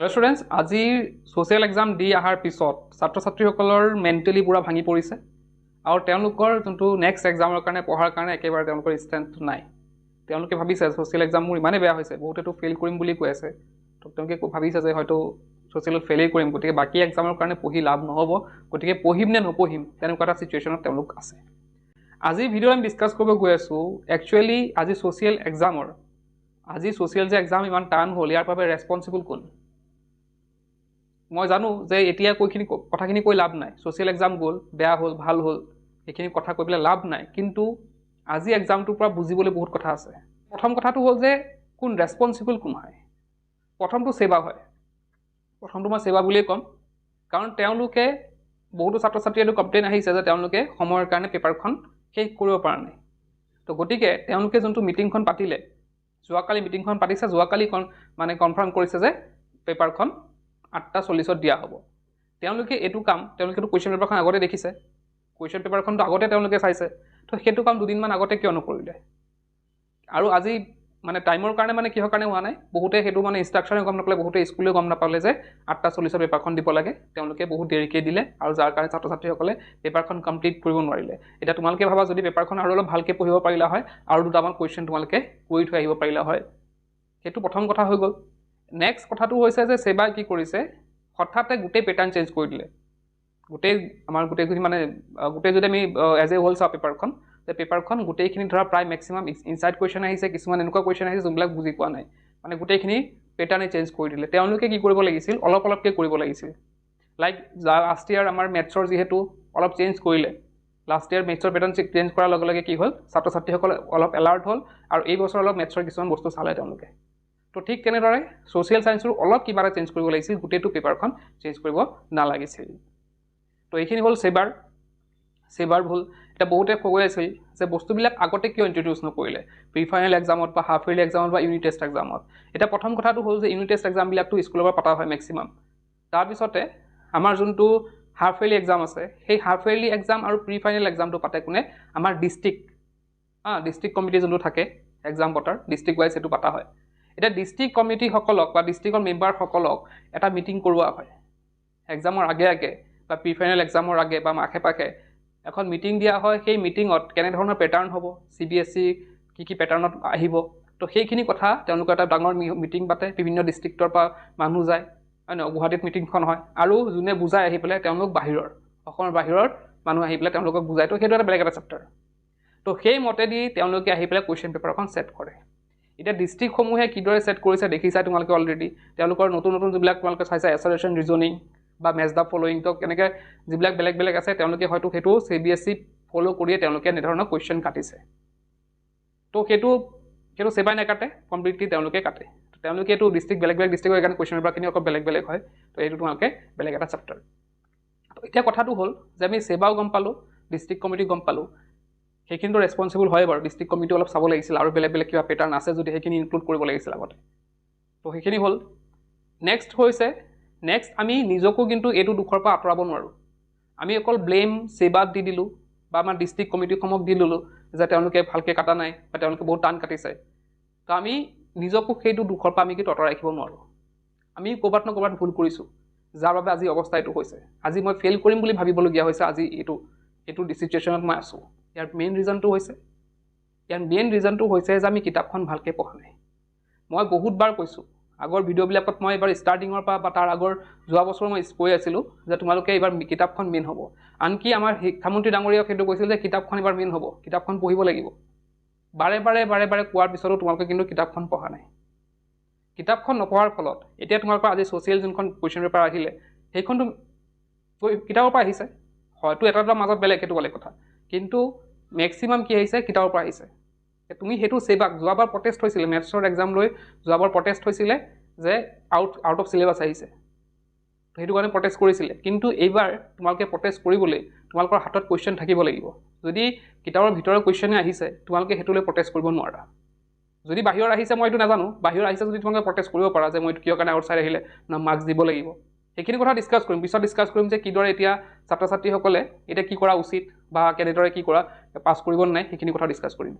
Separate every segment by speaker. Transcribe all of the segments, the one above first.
Speaker 1: Hello students আজিৰ social exam দি অহাৰ পিছত ছাত্ৰ ছাত্ৰীসকলৰ মেণ্টেলি পূৰা ভাঙি পৰিছে আৰু তেওঁলোকৰ যোনটো নেক্সট এক্সামৰ কাৰণে পঢ়াৰ কাৰণে একেবাৰে তেওঁলোকৰ ষ্ট্ৰেংথ নাই। তেওঁলোকে ভাবিছে ছ'চিয়েল এক্সাম মোৰ ইমানেই বেয়া হৈছে বহুতেতো ফেইল কৰিম বুলি কৈ আছে। তো তেওঁলোকে ভাবিছে যে হয়তো ছ'চিয়েলত ফেইলেই কৰিম গতিকে বাকী এক্সামৰ কাৰণে পঢ়ি লাভ নহ'ব গতিকে পঢ়িম নে নপঢ়িম তেনেকুৱা এটা ছিটুৱেশ্যনত তেওঁলোক আছে। আজি ভিডিঅ'ত আমি ডিছকাছ কৰিব গৈ আছোঁ একচুৱেলি আজি ছ'চিয়েল এক্সামৰ আজি ছ'চিয়েল যে এক্সাম ইমান টান হ'ল ইয়াৰ বাবে ৰেছপনচিবল কোন? মই জানো যে এতিয়া কৈখিনি কথাখিনি কৈ লাভ নাই। ছ'চিয়েল এক্সাম গ'ল বেয়া হ'ল ভাল হ'ল সেইখিনি কথা কৈ পেলাই লাভ নাই। কিন্তু আজি এক্সামটোৰ পৰা বুজিবলৈ বহুত কথা আছে। প্ৰথম কথাটো হ'ল যে কোন ৰেছপনচিবল কোন হয়? প্ৰথমটো ছেবা হয়। প্ৰথমটো মই ছেবা বুলিয়েই ক'ম। কাৰণ তেওঁলোকে বহুতো ছাত্ৰ ছাত্ৰীয়ে কমপ্লেইন আহিছে যে তেওঁলোকে সময়ৰ কাৰণে পেপাৰখন শেষ কৰিব পৰা নাই। তো গতিকে তেওঁলোকে যোনটো মিটিংখন পাতিলে যোৱাকালি মিটিংখন পাতিছে যোৱাকালি কন মানে কনফাৰ্ম কৰিছে যে পেপাৰখন আঠটা চল্লিছত দিয়া হ'ব। তেওঁলোকে এইটো কাম তেওঁলোকেতো কুৱেশ্যন পেপাৰখন আগতে দেখিছে। কুৱেশ্যন পেপাৰখনতো আগতে তেওঁলোকে চাইছে। তো সেইটো কাম দুদিনমান আগতে কিয় নকৰিলে? আৰু আজি মানে টাইমৰ কাৰণে মানে কিহৰ কাৰণে হোৱা নাই? বহুতে সেইটো মানে ইনষ্ট্ৰাকশ্যনে গম নাপালে বহুতে স্কুলেও গম নাপালে যে আঠটা চল্লিছত পেপাৰখন দিব লাগে। তেওঁলোকে বহুত দেৰিকৈ দিলে আৰু যাৰ কাৰণে ছাত্ৰ ছাত্ৰীসকলে পেপাৰখন কমপ্লিট কৰিব নোৱাৰিলে। এতিয়া তোমালোকে ভাবা যদি পেপাৰখন আৰু অলপ ভালকৈ পঢ়িব পাৰিলা হয় আৰু দুটামান কুৱেশ্যন তোমালোকে কৰি থৈ আহিব পাৰিলা হয়। সেইটো প্ৰথম কথা হৈ গ'ল। নেক্সট কথাটো হৈছে যে ছেবাই কি কৰিছে? হঠাতে গোটেই পেটাৰ্ণ চেঞ্জ কৰি দিলে। গোটেই আমাৰ গোটেইখিনি মানে গোটেই যদি আমি এজ এ হ'ল চাওঁ পেপাৰখন যে পেপাৰখন গোটেইখিনি ধৰা প্ৰায় মেক্সিমাম ইনচাইড কুৱেশ্যন আহিছে কিছুমান এনেকুৱা কুৱেশ্যন আহিছে যোনবিলাক বুজি পোৱা নাই। মানে গোটেইখিনি পেটাৰ্ণে চেঞ্জ কৰি দিলে। তেওঁলোকে কি কৰিব লাগিছিল? অলপ অলপকৈ কৰিব লাগিছিল। লাইক লাষ্ট ইয়াৰ আমাৰ মেথছৰ যিহেতু অলপ চেঞ্জ কৰিলে লাষ্ট ইয়াৰ মেথছৰ পেটাৰ্ণ চেঞ্জ কৰাৰ লগে লগে কি হ'ল? ছাত্ৰ ছাত্ৰীসকল অলপ এলাৰ্ট হ'ল আৰু এই বছৰ অলপ মেথছৰ কিছুমান বস্তু চালে তেওঁলোকে। তো ঠিক তেনেদৰে ছ'চিয়েল ছায়েন্সৰো অলপ কিবা এটা চেঞ্জ কৰিব লাগিছিল গোটেইটো পেপাৰখন চেঞ্জ কৰিব নালাগিছিল। তো এইখিনি হ'ল ছেবাৰ ছেবাৰ ভুল। এতিয়া বহুতে কৈ আছিল যে বস্তুবিলাক আগতে কিয় ইণ্ট্ৰডিউচ নকৰিলে? প্ৰি ফাইনেল এক্সামত বা হাফ ইয়াৰলি এক্সামত বা ইউনিট টেষ্ট এক্সামত এতিয়া প্ৰথম কথাটো হ'ল যে ইউনিট টেষ্ট এক্সামবিলাকতো স্কুলৰ পৰা পতা হয় মেক্সিমাম তাৰপিছতে আমাৰ যোনটো হাফ ইয়াৰলি এক্সাম আছে সেই হাফ ইয়াৰলি এক্সাম আৰু প্ৰি ফাইনেল এক্সামটো পাতে কোনে? আমাৰ ডিষ্ট্ৰিক্ট ডিষ্ট্ৰিক্ট কমিটি যোনটো থাকে এক্সাম পতাৰ ডিষ্ট্ৰিক্ট ৱাইজ সেইটো পতা হয়। এতিয়া ডিষ্ট্ৰিক্ট কমিটিসকলক বা ডিষ্ট্ৰিক্টৰ মেম্বাৰসকলক এটা মিটিং কৰোৱা হয়। এক্সামৰ আগে আগে বা প্ৰি ফাইনেল এক্সামৰ আগে বা আশে পাশে এখন মিটিং দিয়া হয়। সেই মিটিঙত কেনেধৰণৰ পেটাৰ্ণ হ'ব চি বি এছ ই কি কি পেটাৰ্ণত আহিব তো সেইখিনি কথা তেওঁলোকে এটা ডাঙৰ মিটিং পাতে। বিভিন্ন ডিষ্ট্ৰিক্টৰ পৰা মানুহ যায় হয় নহয়? গুৱাহাটীত মিটিংখন হয়। আৰু যোনে বুজাই আহি পেলাই তেওঁলোক বাহিৰৰ অসমৰ বাহিৰৰ মানুহ আহি পেলাই তেওঁলোকক বুজায়। তো সেইটো এটা বেলেগ এটা চেপ্টাৰ তো সেই মতেদি তেওঁলোকে আহি পেলাই কুৱেশ্যন পেপাৰখন ছেট কৰে। এতিয়া ডিষ্ট্ৰিক্টসমূহে কিদৰে ছেট কৰিছে দেখিছা তোমালোকে অলৰেডি তেওঁলোকৰ নতুন নতুন যিবিলাক তোমালোকে চাইছা এছাৰেশ্যন ৰিজনিং বা মেচ দ্য ফল'য়িং তো কেনেকৈ যিবিলাক বেলেগ বেলেগ আছে তেওঁলোকে হয়তো সেইটো C B S E follow' কৰিয়ে তেওঁলোকে এনেধৰণৰ কুৱেশ্যন কাটিছে। তো সেইটো সেইটো ছেবাই নাকাটে কমপ্লিটলি তেওঁলোকে কাটে। তেওঁলোকে এইটো ডিষ্ট্ৰিক্ট বেলেগ বেলেগ ডিষ্ট্ৰিক্টৰ সেইকাৰণে কুৱেশ্যন পেপাৰখিনি অকল বেলেগ বেলেগ হয় তো এইটো তোমালোকে বেলেগ এটা চেপ্টাৰ তো এতিয়া কথাটো হ'ল যে আমি ছেবাও গম পালোঁ ডিষ্ট্ৰিক্ট কমিটি গম পালোঁ সেইখিনিতো ৰেছপনচিবল হয় বাৰু ডিষ্ট্ৰিক্ট কমিটি অলপ চাব লাগিছিল আৰু বেলেগ বেলেগ কিবা পেটাৰ্ণ আছে যদি সেইখিনি ইনক্লুড কৰিব লাগিছিল আগতে। তো সেইখিনি হ'ল। নেক্সট হৈছে নেক্সট আমি নিজকো কিন্তু এইটো দুখৰ পৰা আঁতৰাব নোৱাৰোঁ। আমি অকল ব্লেম ছেবাত দি দিলোঁ বা আমাৰ ডিষ্ট্ৰিক্ট কমিটিসমূহক দি ল'লোঁ যে তেওঁলোকে ভালকৈ কাটা নাই বা তেওঁলোকে বহুত টান কাটিছে। তো আমি নিজকো সেইটো দুখৰ পৰা আমি কিন্তু আঁতৰাই ৰাখিব নোৱাৰোঁ। আমি ক'ৰবাত ন ক'ৰবাত ভুল কৰিছোঁ যাৰ বাবে আজি অৱস্থা এইটো হৈছে। আজি মই ফেইল কৰিম বুলি ভাবিবলগীয়া হৈছে আজি এইটো এইটো চিটুৱেশ্যনত মই আছোঁ। ইয়াৰ মেইন ৰিজনটো হৈছে ইয়াৰ মেইন ৰিজনটো হৈছে যে আমি কিতাপখন ভালকৈ পঢ়া নাই। মই বহুতবাৰ কৈছোঁ আগৰ ভিডিঅ'বিলাকত মই এইবাৰ ষ্টাৰ্টিঙৰ পৰা বা তাৰ আগৰ যোৱা বছৰ মই কৈ আছিলোঁ যে তোমালোকে এইবাৰ কিতাপখন মেইন হ'ব। আনকি আমাৰ শিক্ষামন্ত্ৰী ডাঙৰীয়াক সেইটো কৈছিল যে কিতাপখন এইবাৰ মেইন হ'ব কিতাপখন পঢ়িব লাগিব। বাৰে বাৰে বাৰে বাৰে কোৱাৰ পিছতো তোমালোকে কিন্তু কিতাপখন পঢ়া নাই। কিতাপখন নপঢ়াৰ ফলত এতিয়া তোমালোকৰ আজি ছ'চিয়েল যোনখন কুৱেশ্যন পেপাৰ আহিলে সেইখনতো কিতাপৰ পৰা আহিছে। হয়তো এটা দুটাৰ মাজত বেলেগ সেইটো বেলেগ কথা। কিন্তু মেক্সিমাম কি আহিছে কিতাপৰ পৰা আহিছে। তুমি সেইটো ছেবাক যোৱাবাৰ প্ৰটেষ্ট হৈছিলে মেথছৰ এক্সাম লৈ যোৱাবাৰ প্ৰটেষ্ট হৈছিলে যে আউট আউট অফ চিলেবাছ আহিছে। সেইটো কাৰণে প্ৰটেষ্ট কৰিছিলে। কিন্তু এইবাৰ তোমালোকে প্ৰটেষ্ট কৰিবলৈ তোমালোকৰ হাতত কুৱেশ্যন থাকিব লাগিব। যদি কিতাপৰ ভিতৰৰ কুৱেশ্যনে আহিছে তোমালোকে সেইটোলৈ প্ৰটেষ্ট কৰিব নোৱাৰা। যদি বাহিৰত আহিছে মই এইটো নাজানো। বাহিৰত আহিছে যদি তোমালোকে প্ৰটেষ্ট কৰিব পাৰা যে মই এইটো কিয় কাৰণে আউটছাইড আহিলে না মাৰ্কছ দিব লাগিব। সেইখিনি কথা ডিছকাছ কৰিম। পিছত ডিছকাছ কৰিম যে কিদৰে এতিয়া ছাত্ৰ ছাত্ৰীসকলে এতিয়া কি কৰা উচিত বা কেনেদৰে কি কৰা পাছ কৰিব নাই সেইখিনি কথা ডিছকাছ কৰিম।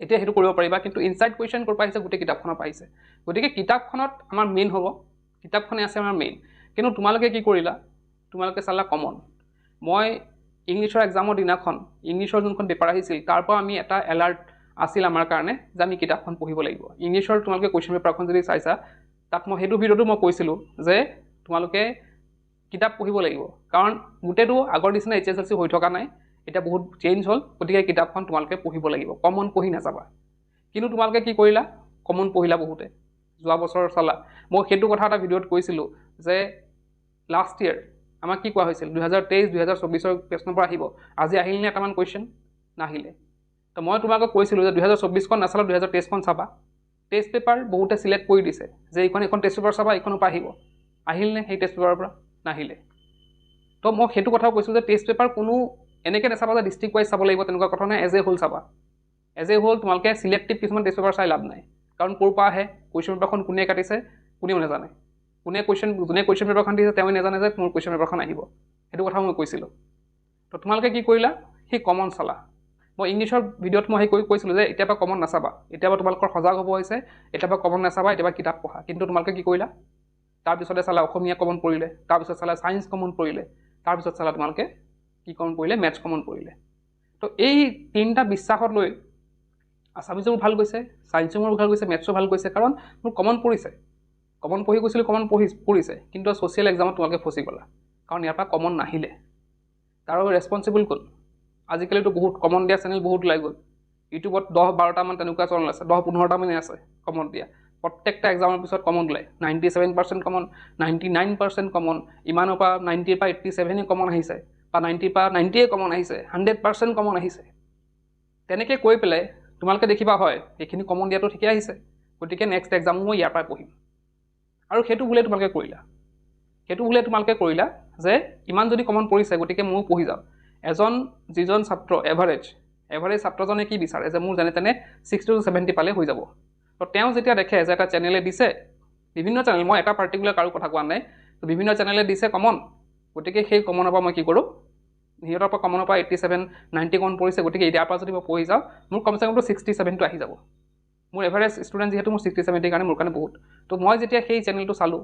Speaker 1: এতিয়া সেইটো কৰিব পাৰিবা কিন্তু ইনচাইড কুৱেশ্যন ক'ৰ পৰা আহিছে গোটেই কিতাপখনৰ পৰা আহিছে। গতিকে কিতাপখনত আমাৰ মেইন হ'ব কিতাপখনে আছে আমাৰ মেইন কিন্তু তোমালোকে কি কৰিলা? তোমালোকে চালা কমন মই ইংলিছৰ এক্সামৰ দিনাখন ইংলিছৰ যোনখন পেপাৰ আহিছিল তাৰ পৰা আমি এটা এলাৰ্ট আছিল আমাৰ কাৰণে যে আমি কিতাপখন পঢ়িব লাগিব। ইংলিছৰ তোমালোকে কুৱেশ্যন পেপাৰখন যদি চাইছা তাত মই সেইটো ভিডিঅ'টো মই কৈছিলোঁ যে তোমালোকে কিতাপ পঢ়িব লাগিব। কাৰণ গোটেইটো আগৰ নিচিনা এইচ এছ এল চি হৈ থকা নাই এতিয়া বহুত চেঞ্জ হ'ল গতিকে কিতাপখন তোমালোকে পঢ়িব লাগিব। কমন পঢ়ি নাযাবা। কিন্তু তোমালোকে কি কৰিলা? কমন পঢ়িলা বহুতে। যোৱা বছৰ চালা। মই সেইটো কথা এটা ভিডিঅ'ত কৈছিলোঁ যে লাষ্ট ইয়েৰ আমাক কি কোৱা হৈছিল? দুহেজাৰ তেইছ দুহেজাৰ চৌবিছৰ কুৱেশ্যনৰ পৰা আহিব। আজি আহিলনে এটামান কুৱেশ্যন নাহিলে। তো মই তোমালোকক কৈছিলোঁ যে দুহেজাৰ চৌবিছখন নাচালা দুহেজাৰ তেইছখন চাবা। টেষ্ট পেপাৰ বহুতে চিলেক্ট কৰি দিছে যে এইখন এইখন টেষ্ট পেপাৰ চাবা এইখনৰ পৰা আহিব। আহিলনে সেই টেষ্ট পেপাৰৰ পৰা? নাহিলে। তো মই সেইটো কথাও কৈছোঁ যে টেষ্ট পেপাৰ কোনো এনেকৈ নাচাবা যে ডিষ্ট্ৰিক্ট ৱাইজ চাব লাগিব তেনেকুৱা কথা নাই এজ এ হোল চাবা। এজ এ হোল তোমালোকে চিলেক্টিভ কিছুমান টেষ্ট পেপাৰ চাই লাভ নাই। কাৰণ ক'ৰ পৰা আহে কুৱেশ্যন পেপাৰখন কোনে কাটিছে কোনেও নাজানে। কোনে কুৱেশ্যন যোনে কুৱেশ্যন পেপাৰখন দিছে তেওঁ নাজানে যে মোৰ কুৱেশ্যন পেপাৰখন আহিব। সেইটো কথা মই কৈছিলোঁ। তো তোমালোকে কি কৰিলা? সেই কমন চালা। মই ইংলিছৰ ভিডিঅ'ত মই সেই কৈ কৈছিলোঁ যে এতিয়াৰ পৰা কমন নাচাবা। এতিয়াৰ পৰা তোমালোকৰ সজাগ হ'ব হৈছে এতিয়াৰ পৰা কমন নাচাবা এতিয়াৰ পৰা কিতাপ পঢ়া। কিন্তু তোমালোকে কি কৰিলা? তাৰপিছতে চালা অসমীয়া কমন পৰিলে তাৰপিছত চালা ছায়েন্স কমন পৰিলে তাৰপিছত চালা তোমালোকে কি কমন পৰিলে মেথছ কমন পৰিলে। তো এই তিনিটা বিশ্বাসত লৈ আছামিজো মোৰ ভাল গৈছে ছায়েন্সো মোৰ ভাল গৈছে মেথছো ভাল গৈছে কাৰণ মোৰ কমন পৰিছে। কমন পঢ়ি গৈছিলোঁ কমন পঢ়ি পৰিছে কিন্তু ছ'চিয়েল এক্সামত তোমালোকে ফচি গ'লা কাৰণ ইয়াৰ পৰা কমন নাহিলে। তাৰ বাবে ৰেচপনচিবল কোন? আজিকালিতো বহুত কমন দিয়া চেনেল বহুত ওলাই গ'ল। ইউটিউবত দহ বাৰটামান তেনেকুৱা চেনেল আছে দহ পোন্ধৰটামানে আছে কমন দিয়া। প্ৰত্যেকটা এক্সামৰ পিছত কমন ওলায়। Ninety seven percent common ninety nine percent common ইমানৰ পৰা নাইণ্টিৰ পৰা এইট্টি ছেভেনে কমন আহিছে বা নাইণ্টিৰ পৰা নাইণ্টিয়ে কমন আহিছে হাণ্ড্ৰেড পাৰ্চেণ্ট কমন আহিছে। তেনেকৈ কৈ পেলাই তোমালোকে দেখিবা হয় এইখিনি কমন দিয়াটো ঠিকে আহিছে গতিকে নেক্সট এক্সামো মই ইয়াৰ পৰাই পঢ়িম। আৰু সেইটো বোলে তোমালোকে কৰিলা। সেইটো বোলে তোমালোকে কৰিলা যে ইমান যদি কমন পৰিছে গতিকে ময়ো পঢ়ি যাওঁ এজন যিজন ছাত্ৰ এভাৰেজ এভাৰেজ ছাত্ৰজনে কি বিচাৰে যে মোৰ যেনে তেনে ছিক্সটি টু ছেভেণ্টি পালে হৈ যাব। তো তেওঁ যেতিয়া দেখে যে এটা চেনেলে দিছে বিভিন্ন চেনেল মই এটা পাৰ্টিকুলাৰ কাৰো কথা কোৱা নাই তো বিভিন্ন চেনেলে দিছে কমন গতিকে সেই কমনৰ পৰা মই কি কৰোঁ সিহঁতৰ পৰা কমনৰ পৰা এইট্টি ছেভেন নাইণ্টি কমন পৰিছে গতিকে ইয়াৰ পৰা যদি মই পঢ়ি যাওঁ মোৰ কমচে কমটো ছিক্সটি ছেভেনটো আহি যাব। মোৰ এভাৰেজ ষ্টুডেণ্ট যিহেতু মোৰ ছিক্সটি ছেভেণ্টিৰ কাৰণে মোৰ কাৰণে বহুত। তো মই যেতিয়া সেই চেনেলটো চালোঁ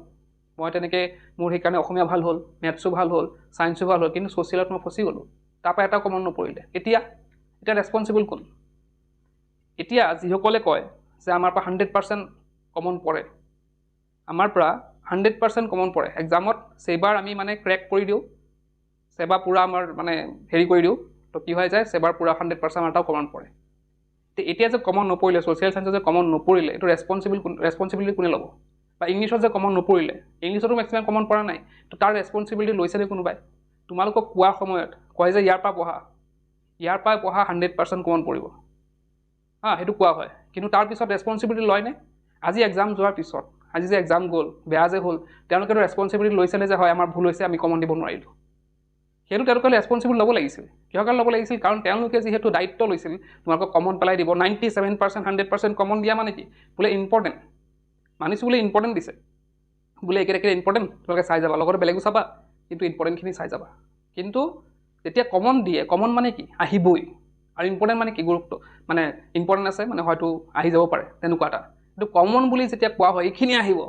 Speaker 1: মই তেনেকৈ মোৰ সেইকাৰণে অসমীয়া ভাল হ'ল মেথছো ভাল হ'ল ছায়েন্সো ভাল হ'ল কিন্তু ছ'চিয়েলত মই ফচি গ'লোঁ। তাৰপৰা এটা কমন নপৰিলে এতিয়া এতিয়া ৰেচপনচিবল কোন? এতিয়া যিসকলে কয় যে আমাৰ পৰা হাণ্ড্ৰেড পাৰ্চেণ্ট কমন পৰে। আমাৰ পৰা হাণ্ড্ৰেড পাৰ্চেণ্ট কমন পৰে। এক্সামত সেইবাৰ আমি মানে ক্ৰেক কৰি দিওঁ। চেবা পূৰা আমাৰ মানে হেৰি কৰি দিওঁ। তো কি হৈ যায় চেবাৰ পূৰা হাণ্ড্ৰেড পাৰ্চেণ্ট এটাও কমন পৰে। তো এতিয়া যে কমন নপৰিলে ছ'চিয়েল চায়েন্সত যে কমন নপৰিলে এইটো ৰেচপনচিবল ৰেচপনচিবিলিটি কোনে ল'ব? বা ইংলিছত যে কমন নপৰিলে ইংলিছতো মেক্সিমাম কমন পৰা নাই। তো তাৰ ৰেচপনচিবিলিটি লৈছেনে কোনোবাই? তোমালোকক কোৱাৰ সময়ত কয় যে ইয়াৰ পৰা পঢ়া। ইয়াৰ পৰাই পঢ়া হাণ্ড্ৰেড পাৰ্চেণ্ট কমন পৰিব। হা সেইটো কোৱা হয়। কিন্তু তাৰপিছত ৰেচপনচিবিলিটি লয়নে আজি এক্সাম যোৱাৰ পিছত আজি যে এক্সাম গ'ল বেয়া যে হ'ল তেওঁলোকেতো ৰেচপনচিবিলিটি লৈছেনে যে হয় আমাৰ ভুল হৈছে আমি কমন দিব নোৱাৰিলোঁ? সেইটো তেওঁলোকে ৰেচপনচিবল ল'ব লাগিছিল। কিহৰ কাৰণে ল'ব লাগিছিল? কাৰণ তেওঁলোকে যিহেতু দায়িত্ব লৈছিল তোমালোকক কমন পেলাই দিব ninety seven percent hundred percent common দিয়া মানে কি? বোলে ইম্পৰ্টেণ্ট মানিছোঁ বোলে ইম্পৰ্টেণ্ট দিছে। বোলে একেটা একেটা ইম্পৰ্টেণ্ট তোমালোকে চাই যাবা। লগতে বেলেগো চাবা কিন্তু ইম্পৰ্টেণ্টখিনি চাই যাবা। কিন্তু যেতিয়া কমন দিয়ে কমন মানে কি? আহিবই। আৰু ইম্পৰ্টেণ্ট মানে কি গুৰুত্ব মানে ইম্পৰ্টেণ্ট আছে মানে হয়তো আহি যাব পাৰে তেনেকুৱা এটা। কিন্তু কমন বুলি যেতিয়া কোৱা হয় এইখিনি আহিব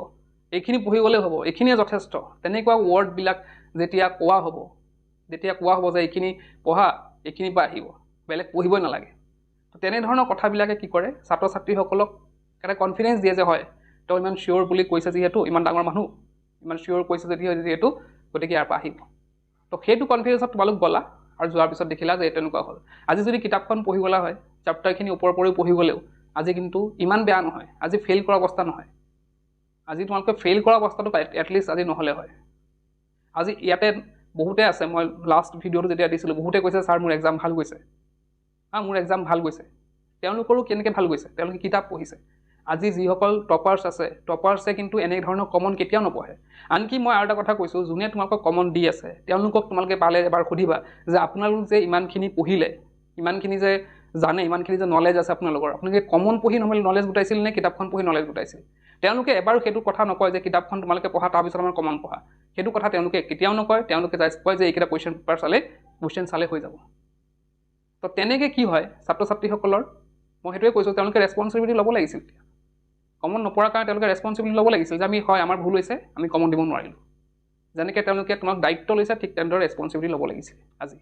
Speaker 1: এইখিনি পঢ়ি গ'লেই হ'ব এইখিনিয়ে যথেষ্ট। তেনেকুৱা ৱৰ্ডবিলাক যেতিয়া কোৱা হ'ব যেতিয়া কোৱা হ'ব যে এইখিনি পঢ়া এইখিনিৰ পৰা আহিব বেলেগ পঢ়িবই নালাগে। তো তেনেধৰণৰ কথাবিলাকে কি কৰে ছাত্ৰ ছাত্ৰীসকলক এটা কনফিডেঞ্চ দিয়ে যে হয় তেওঁ ইমান চিয়'ৰ বুলি কৈছে যিহেতু ইমান ডাঙৰ মানুহ ইমান চিয়'ৰ কৈছে যদি যিহেতু গতিকে ইয়াৰ পৰা আহিব। তো সেইটো কনফিডেঞ্চত তোমালোক গ'লা। আৰু যোৱাৰ পিছত দেখিলা যে তেনেকুৱা হ'ল। আজি যদি কিতাপখন পঢ়ি গ'লা হয় চেপ্টাৰখিনি ওপৰৰ পৰিও পঢ়ি গ'লেও আজি কিন্তু ইমান বেয়া নহয় আজি ফেইল কৰা অৱস্থা নহয়। আজি তোমালোকে ফেইল কৰা অৱস্থাটো এটলিষ্ট আজি নহ'লে হয়। আজি ইয়াতে বহুতে আছে মই লাষ্ট ভিডিঅ'টো যেতিয়া দিছিলোঁ বহুতে কৈছে ছাৰ মোৰ এক্সাম ভাল গৈছে। হা মোৰ এক্সাম ভাল গৈছে। তেওঁলোকৰো কেনেকৈ ভাল গৈছে? তেওঁলোকে কিতাপ পঢ়িছে। আজি যিসকল টপাৰ্ছ আছে টপাৰ্ছে কিন্তু এনেধৰণৰ কমন কেতিয়াও নপঢ়ে। আনকি মই আৰু এটা কথা কৈছোঁ যোনে তোমালোকক কমন দি আছে তেওঁলোকক তোমালোকে পালে এবাৰ সুধিবা যে আপোনালোক যে ইমানখিনি পঢ়িলে ইমানখিনি যে জানে ইমানখিনি যে নলেজ আছে আপোনালোকৰ আপোনালোকে কমন পঢ়ি নহ'লে নলেজ গোটাইছিল নে কিতাপখন পঢ়ি নলেজ গোটাইছিল? তেওঁলোকে এবাৰো সেইটো কথা নকয় যে কিতাপখন তোমালোকে পঢ়া তাৰপিছত আমাৰ কমন পঢ়া। সেইটো কথা তেওঁলোকে কেতিয়াও নকয় তেওঁলোকে জাষ্ট কয় যে এইকেইটা কুৱেশ্যন পেপাৰ চালে কুৱেশ্যন চালে হৈ যাব। তো তেনেকৈ কি হয় ছাত্ৰ ছাত্ৰীসকলৰ মই সেইটোৱে কৈছোঁ তেওঁলোকে ৰেচপনচিবিলিটি ল'ব লাগিছিল। এতিয়া কমন নপৰাৰ কাৰণে তেওঁলোকে ৰেচপনচিবিলিটি ল'ব লাগিছিল যে আমি হয় আমাৰ ভুল হৈছে আমি কমন দিব নোৱাৰিলোঁ। যেনেকৈ তেওঁলোকে তোমাক দায়িত্ব লৈছে ঠিক তেনেদৰে ৰেচপনচিবিলিটি ল'ব লাগিছিল আজি।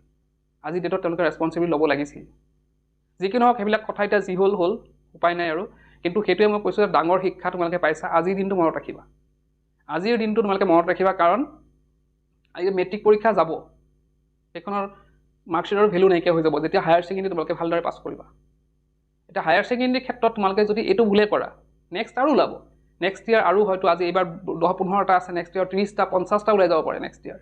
Speaker 1: আজি ডেটত তেওঁলোকে ৰেচপনচিবিলিটি ল'ব লাগিছিল। যি কি নহওক সেইবিলাক কথা এতিয়া যি হ'ল হ'ল উপায় নাই আৰু। কিন্তু সেইটোৱে মই কৈছোঁ যে ডাঙৰ শিক্ষা তোমালোকে পাইছা আজিৰ দিনটো মনত ৰাখিবা। আজিৰ দিনটো তোমালোকে মনত ৰাখিবা কাৰণ আজি মেট্ৰিক পৰীক্ষা যাব সেইখনৰ মাৰ্কশ্বিটৰ ভেলু নাইকিয়া হৈ যাব। যেতিয়া হায়াৰ ছেকেণ্ডেৰী তোমালোকে ভালদৰে পাছ কৰিবা। এতিয়া হায়াৰ ছেকেণ্ডেৰীৰ ক্ষেত্ৰত তোমালোকে যদি এইটো ভুলে কৰা নেক্সট আৰু ওলাব। নেক্সট ইয়াৰ আৰু হয়তো আজি এইবাৰ দহ পোন্ধৰটা আছে নেক্সট ইয়াৰ ত্ৰিছটা পঞ্চাছটা ওলাই যাব পাৰে নেক্সট ইয়াৰ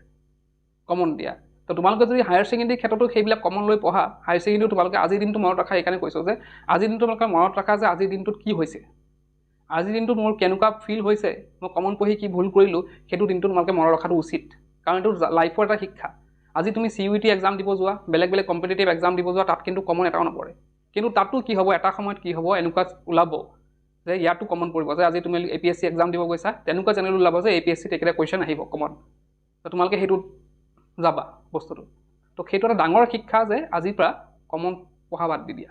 Speaker 1: কমন দিয়া। তো তোমালোকে যদি হায়াৰ ছেকেণ্ডেৰী ক্ষেত্ৰতো সেইবিলাক কমন লৈ পঢ়া হায়াৰ ছেকেণ্ডেৰীও তোমালোকে আজিৰ দিনটো মনত ৰাখা সেইকাৰণে কৈছোঁ যে আজিৰ দিনটো তোমালোকে মনত ৰাখা যে আজিৰ দিনটোত কি হৈছে। আজিৰ দিনটোত মোৰ কেনেকুৱা ফিল হৈছে মই কমন পঢ়ি কি ভুল কৰিলোঁ সেইটো দিনটো তোমালোকে মনত ৰখাটো উচিত। কাৰণ এইটো লাইফৰ এটা শিক্ষা। আজি তুমি চি ইউ টি এক্সাম দিব যোৱা বেলেগ বেলেগ কম্পিটিটিভ এক্সাম দিব যোৱা তাত কিন্তু কমন এটাও নপৰে। কিন্তু তাতো কি হ'ব এটা সময়ত কি হ'ব এনেকুৱা ওলাব। যে ইয়াতো কমন পৰিব। যে আজি তুমি A P S C exam দিব গৈছা তেনেকুৱা চেনেল ওলাব যে এ পি এছ চিত এইকেইটা কুৱেশ্যন আহিব কমন তো তোমালোকে সেইটোত যাবা বস্তুটো। তো সেইটো এটা ডাঙৰ শিক্ষা যে আজিৰ পৰা কমন পঢ়া বাদ দি দিয়া।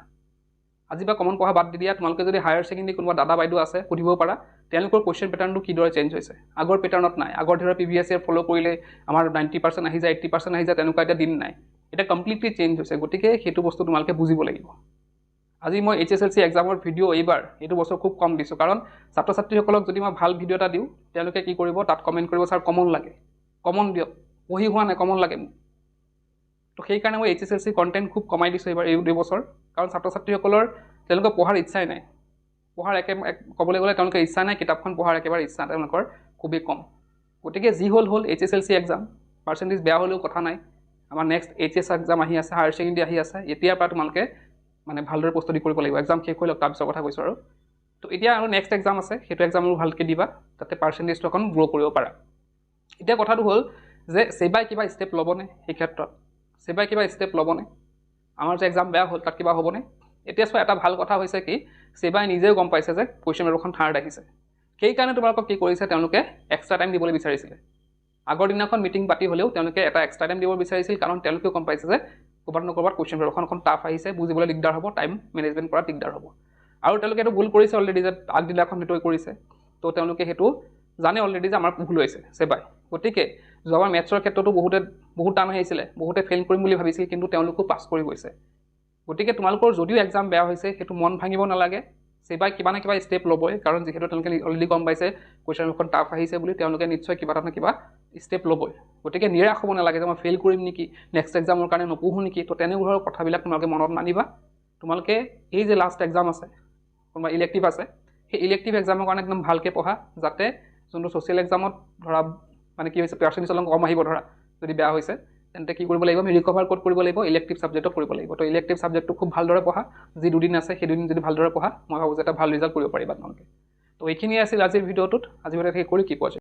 Speaker 1: আজিৰ পৰা কমন পঢ়া বাদ দি দিয়া তোমালোকে যদি হায়াৰ ছেকেণ্ডেৰী কোনোবা দাদা বাইদেউ আছে সুধিব পাৰা তেওঁলোকৰ কুৱেশ্যন পেটাৰ্ণটো কিদৰে চেঞ্জ হৈছে। আগৰ পেটাৰ্ণত নাই। আগৰ ধৰা পি ভি এছ ইয়ে ফ'ল' কৰিলে আমাৰ নাইণ্টি পাৰ্চেণ্ট আহি যায় এইটি পাৰ্চেণ্ট আহি যায় তেনেকুৱা এতিয়া দিন নাই। এতিয়া কমপ্লিটলি চেঞ্জ হৈছে। গতিকে সেইটো বস্তু তোমালোকে বুজিব লাগিব। আজি মই এইচ এছ এল চি এক্সামৰ ভিডিঅ' এইবাৰ এইটো বছৰ খুব কম দিছোঁ। কাৰণ ছাত্ৰ ছাত্ৰীসকলক যদি মই ভাল ভিডিঅ' এটা দিওঁ তেওঁলোকে কি কৰিব তাত কমেণ্ট কৰিব ছাৰ কমন লাগে। কমন দিয়ক। পঢ়ি হোৱা নাই কমন লাগে মোক। তো সেইকাৰণে মই H S L C content খুব কমাই দিছোঁ এইবাৰ এই দুবছৰ কাৰণ ছাত্ৰ ছাত্ৰীসকলৰ তেওঁলোকৰ পঢ়াৰ ইচ্ছাই নাই। পঢ়াৰ একে ক'বলৈ গ'লে তেওঁলোকৰ ইচ্ছা নাই কিতাপখন পঢ়াৰ একেবাৰে ইচ্ছা তেওঁলোকৰ খুবেই কম। গতিকে যি হ'ল হ'ল H S L C exam percentage বেয়া হ'লেও কথা নাই। আমাৰ নেক্সট এইচ এছ এক্সাম আহি আছে হায়াৰ ছেকেণ্ডেৰী আহি আছে। এতিয়াৰ পৰা তোমালোকে মানে ভালদৰে প্ৰস্তুতি কৰিব লাগিব। এক্সাম শেষ হৈ লওক তাৰপিছৰ কথা কৈছোঁ আৰু। তো এতিয়া আৰু নেক্সট এক্সাম আছে সেইটো এক্সামো ভালকৈ দিবা যাতে পাৰ্চেণ্টেজটো অকণ গ্ৰ' কৰিব পাৰা। এতিয়া কথাটো হ'ল যে ছেবাই কিবা ষ্টেপ ল'বনে সেই ক্ষেত্ৰত? ছেবাই কিবা ষ্টেপ ল'বনে? আমাৰ যে এক্সাম বেয়া হ'ল তাত কিবা হ'বনে? এতিয়া চোৱা এটা ভাল কথা হৈছে কি ছেবাই নিজেও গম পাইছে যে কুৱেশ্যন পেপাৰখন থাৰ্ড আহিছে। সেইকাৰণে তোমালোকক কি কৰিছে তেওঁলোকে এক্সট্ৰা টাইম দিবলৈ বিচাৰিছিলে। আগৰ দিনাখন মিটিং পাতি হ'লেও তেওঁলোকে এটা এক্সট্ৰা টাইম দিব বিচাৰিছিল কাৰণ তেওঁলোকেও গম পাইছে যে ক'ৰবাত ন ক'ৰবাত কুৱেশ্যন অকণ টাফ আহিছে বুজিবলৈ দিগদাৰ হ'ব টাইম মেনেজমেণ্ট কৰাত দিগদাৰ হ'ব। আৰু তেওঁলোকে এইটো ভুল কৰিছে অলৰেডি যে আগদিনাখন সেইটো কৰিছে। তো তেওঁলোকে সেইটো জানে অলৰেডি যে আমাৰ ভুল হৈছে ছেবাই গতিকে যোৱাবাৰ মেথছৰ ক্ষেত্ৰতো বহুতে বহুত টান আহিছিলে বহুতে ফেইল কৰিম বুলি ভাবিছিল কিন্তু তেওঁলোকো পাছ কৰি গৈছে। গতিকে তোমালোকৰ যদিও এক্সাম বেয়া হৈছে সেইটো মন ভাঙিব নালাগে। ছেবাই কিবা না কিবা ষ্টেপ ল'বই কাৰণ যিহেতু তেওঁলোকে অলৰেডি গম পাইছে কুৱেশ্যন পেপাৰখন টাফ আহিছে বুলি তেওঁলোকে নিশ্চয় কিবা এটা না কিবা ষ্টেপ ল'বই। গতিকে নিৰাশ হ'ব নালাগে যে মই ফেইল কৰিম নেকি নেক্সট এক্সামৰ কাৰণে নপঢ়োঁ নেকি তো তেনেধৰণৰ কথাবিলাক তোমালোকে মনত নানিবা। তোমালোকে এই যে লাষ্ট এক্সাম আছে কোনোবা ইলেক্টিভ আছে সেই ইলেক্টিভ এক্সামৰ কাৰণে একদম ভালকৈ পঢ়া যাতে যোনটো ছ'চিয়েল এক্সামত ধৰা মানে কি হৈছে পাৰ্চেণ্টেজ অলপ কম আহিব ধৰা যদি বেয়া হৈছে। তেন্তে কি কৰিব লাগিব? আমি ৰিকভাৰ ক'ত কৰিব লাগিব? ইলেক্টিভ ছাবজেক্টত কৰিব লাগিব। তো ইলেক্টিভ ছাবজেক্টটো খুব ভালদৰে পঢ়া। যি দুদিন আছে সেই দুদিন যদি ভালদৰে পঢ়া মই ভাবোঁ যে এটা ভাল ৰিজাল্ট কৰিব পাৰিবা তোমালোকে। তো এইখিনিয়ে আছিল আজিৰ ভিডিঅ'টোত। আজিৰ ভিডিঅ'ত সেই কৰি কি পোৱা যায়